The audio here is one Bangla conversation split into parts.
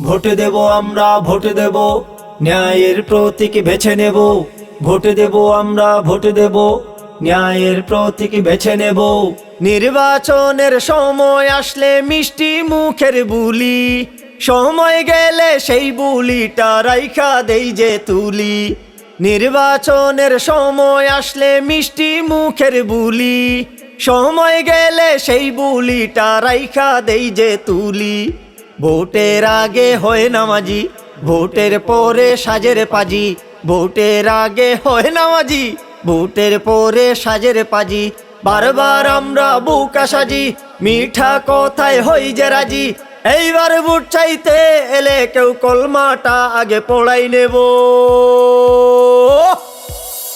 ভোট দেব আমরা, ভোট দেব। ন্যায়ের প্রতীক বেছে নেব। ভোট দেব আমরা, ভোট দেব। ন্যায়ের প্রতীক বেছে নেব। নির্বাচনের সময় আসলে মিষ্টি মুখের বুলি। সময় গেলে সেই বুলিটা রাইখা দেই যে তুলি। নির্বাচনের সময় আসলে মিষ্টি মুখের বুলি। সময় গেলে সেই বুলিটা রাইখা দেই যে তুলি। ভোটের আগে হয় নামাজি, ভোটের পরে সাজের পাজি। ভোটের আগে হয় নামাজি, ভোটের পরে সাজের পাজি। বারবার আমরা বুকা সাজি, মিঠা কথায় হই যে রাজি। এইবার ভোট চাইতে এলে কেউ কলমাটা আগে পড়াই নেব।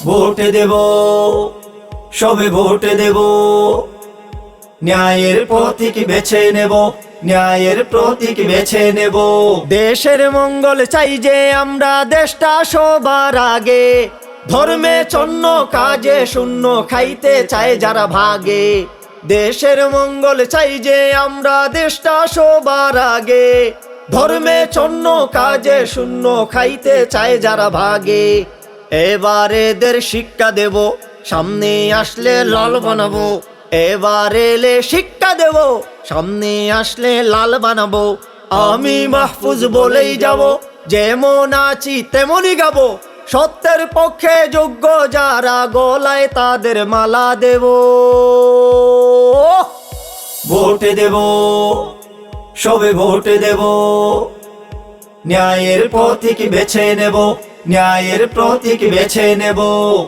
ভোটে দেব, সবে ভোটে দেব। ন্যায়ের প্রতীক বেছে নেব, ন্যায়ের প্রতীক বেছে নেব। দেশের মঙ্গল চাই যে আমরা দেশটা সবার আগে। ধর্মে চন্ন, কাজে শূন্য, খাইতে চায় যারা ভাগে। দেশের মঙ্গল চাই যে আমরা দেশটা সবার আগে। ধর্মে চন্ন, কাজে শূন্য, খাইতে চায় যারা ভাগে। এবার এদের শিক্ষা দেব, সামনে আসলে লাল বানাবো। এবার এলে শিক্ষা দেব, সামনে আসলে লাল বানাবো। আমি মাহফুজ বলেই যাব, যেমন আছি তেমনই গাবো। সত্যের পক্ষে যোগ্য যারা গলায় তাদের মালা দেব। ভোটে দেব, সবে ভোটে দেব। ন্যায়ের প্রতীক বেছে নেব ন্যায়ের প্রতীক বেছে নেব।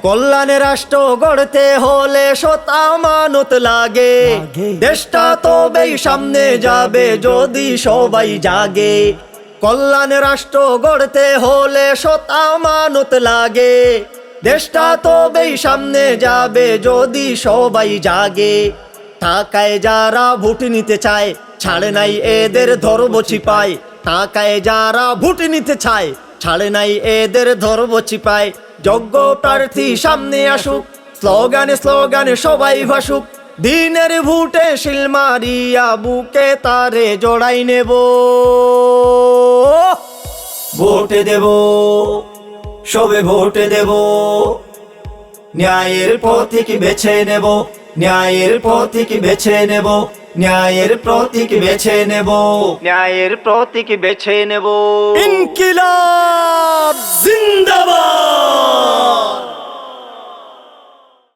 কল্যাণের রাষ্ট্র গড়তে হলে সতা মানত লাগে। দেশটা তবেই সামনে যাবে যদি সবাই জাগে। কল্যাণের রাষ্ট্র গড়তে হলে সতা মানত লাগে। দেশটা তবেই সামনে যাবে যদি সবাই জাগে। টাকায় যারা ভোট নিতে চায় ছাড়ে নাই এদের ধরব চিপায় টাকায় যারা ভোট নিতে চায় ছাড়ে নাই এদের ধরব চিপায় যোগ্য প্রার্থী সামনে আসুক, স্লোগানে স্লোগানে সবাই ভাসুক। দিনের ভুটে শিল মারিয়া বুকে তারে জড়াই নেব। ভোটে দেব, সবে ভোটে দেব। ন্যায়ের প্রতীক বেছে নেব, ন্যায়ের প্রতীক বেছে নেব। ন্যায়ের প্রতীক বেছে নেব ন্যায়ের প্রতীক বেছে নেব ইনকিলাব জিন্দাবাদ